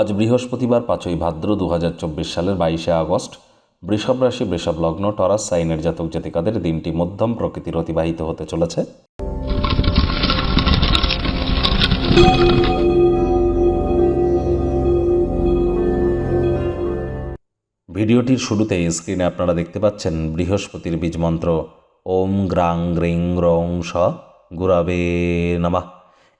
আজ বৃহস্পতিবার পাঁচই ভাদ্র দু হাজার চব্বিশ সালের বাইশে আগস্ট। বৃষভ রাশি, বৃষভ লগ্ন, টরাস, সাইনের জাতক জাতিকাদের দিনটি মধ্যম প্রকৃতির অতিবাহিত হতে চলেছে। ভিডিওটির শুরুতে স্ক্রিনে আপনারা দেখতে পাচ্ছেন বৃহস্পতির বীজ মন্ত্র। ওম গ্রাং গ্রিং রং স গুরাবে নামা।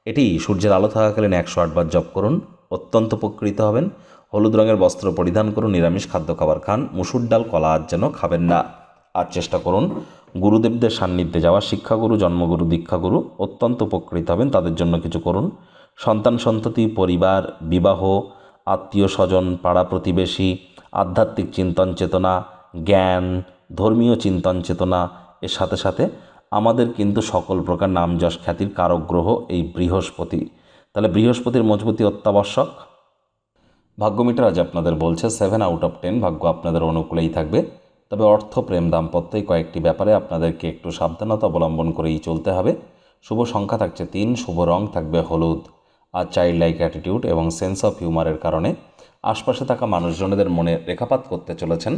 এটি সূর্যের আলো থাকাকালীন একশো আটবার জপ করুন। অত্যন্ত উপকৃত হবেন। হলুদ রঙের বস্ত্র পরিধান করুন, নিরামিষ খাদ্য খাবার খান, মুসুর ডাল, কলা আজ যেন খাবেন না। আর চেষ্টা করুন, গুরুদেবদের সান্নিধ্যে যাওয়া শিক্ষাগুরু, জন্মগুরু, দীক্ষাগুরু অত্যন্ত উপকৃত হবেন, তাদের জন্য কিছু করুন। সন্তান সন্ততি, পরিবার, বিবাহ, আত্মীয় স্বজন, পাড়া প্রতিবেশী, আধ্যাত্মিক চিন্তন চেতনা, জ্ঞান, ধর্মীয় চিন্তন চেতনা, এর সাথে সাথে আমাদের কিন্তু সকল প্রকার নাম যশ খ্যাতির কারক গ্রহ এই বৃহস্পতি। তাহলে বৃহস্পতির মজবুতি অত্যাবশ্যক। ভাগ্যমিটার আজ আপনাদের বলছে সেভেন আউট অফ টেন ভাগ্য আপনাদের অনুকূলেই থাকবে। তবে অর্থ প্রেম দাম্পত্য কয়েকটি ব্যাপারে আপনাদেরকে একটু সাবধানতা অবলম্বন করেই চলতে হবে। শুভ সংখ্যা থাকছে তিন, শুভ রং থাকবে হলুদ। আর চাইল্ড লাইক অ্যাটিটিউড এবং সেন্স অফ হিউমারের কারণে আশপাশে থাকা মানুষজনদের মনে রেখাপাত করতে চলেছেন।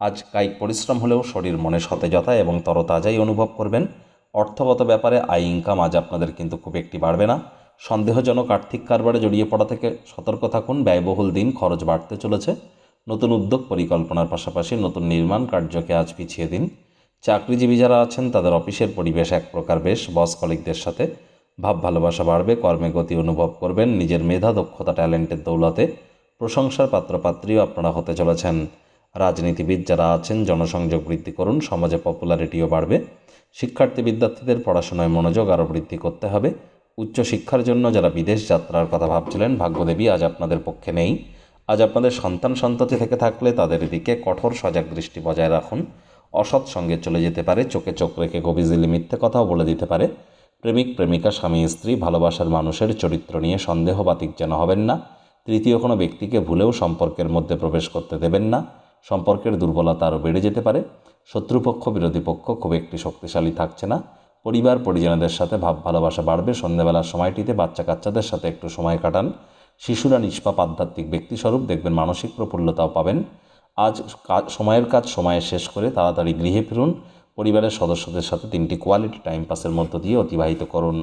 আজ কায়িক পরিশ্রম হলেও শরীর মনে সতেজতা এবং তরতাজাই অনুভব করবেন। অর্থগত ব্যাপারে আয় ইনকাম আজ আপনাদের কিন্তু খুব একটি বাড়বে না। সন্দেহজনক আর্থিক কারবারে জড়িয়ে পড়া থেকে সতর্ক থাকুন, ব্যয়বহুল দিন খরচ বাড়তে চলেছে। নতুন উদ্যোগ পরিকল্পনার পাশাপাশি নতুন নির্মাণ কার্যকে আজ পিছিয়ে দিন। চাকরিজীবী যারা আছেন, তাদের অফিসের পরিবেশ এক প্রকার বেশ, বস কলিকদের সাথে ভাব ভালোবাসা বাড়বে, কর্মে গতি অনুভব করবেন, নিজের মেধা, দক্ষতা, ট্যালেন্টের দৌলতে প্রশংসার পাত্রপাত্রীও আপনারা হতে চলেছেন। রাজনীতিবিদ যারা আছেন, জনসংযোগ বৃদ্ধি করুন, সমাজে পপুলারিটিও বাড়বে। শিক্ষার্থী বিদ্যার্থীদের পড়াশোনায় মনোযোগ আরও বৃদ্ধি করতে হবে। উচ্চশিক্ষার জন্য যারা বিদেশ যাত্রার কথা ভাবছিলেন, ভাগ্যদেবী আজ আপনাদের পক্ষে নেই। আজ আপনাদের সন্তান সন্ততি থেকে থাকলে তাদের দিকে কঠোর সজাগ দৃষ্টি বজায় রাখুন। অসৎ সঙ্গে চলে যেতে পারে, চোখে চোখ রেখে গভীজিলি মিথ্যে কথাও বলে দিতে পারে। প্রেমিক, প্রেমিকা, স্বামী, স্ত্রী, ভালোবাসার মানুষের চরিত্র নিয়ে সন্দেহবাতিক যেন হবেন না। তৃতীয় কোনো ব্যক্তিকে ভুলেও সম্পর্কের মধ্যে প্রবেশ করতে দেবেন না। সম্পর্কের দুর্বলতা আরও বেড়ে যেতে পারে। শত্রুপক্ষ, বিরোধী পক্ষ খুব একটি শক্তিশালী থাকছে না। পরিবার, পরিজনদের সাথে ভাব, ভালোবাসা বাড়বে। সন্ধ্যাবেলার সময়টিতে বাচ্চা কাচ্চাদের সাথে একটু সময় কাটান। শিশুরা নিষ্পাপ, আধ্যাত্মিক ব্যক্তিস্বরূপ দেখবেন মানসিক প্রফুল্লতাও পাবেন। আজ সময়ের কাজ সময়ে শেষ করে তাড়াতাড়ি গৃহে ফিরুন। পরিবারের সদস্যদের সাথে তিনটি কোয়ালিটি টাইম পাসের মধ্য দিয়ে অতিবাহিত করুন।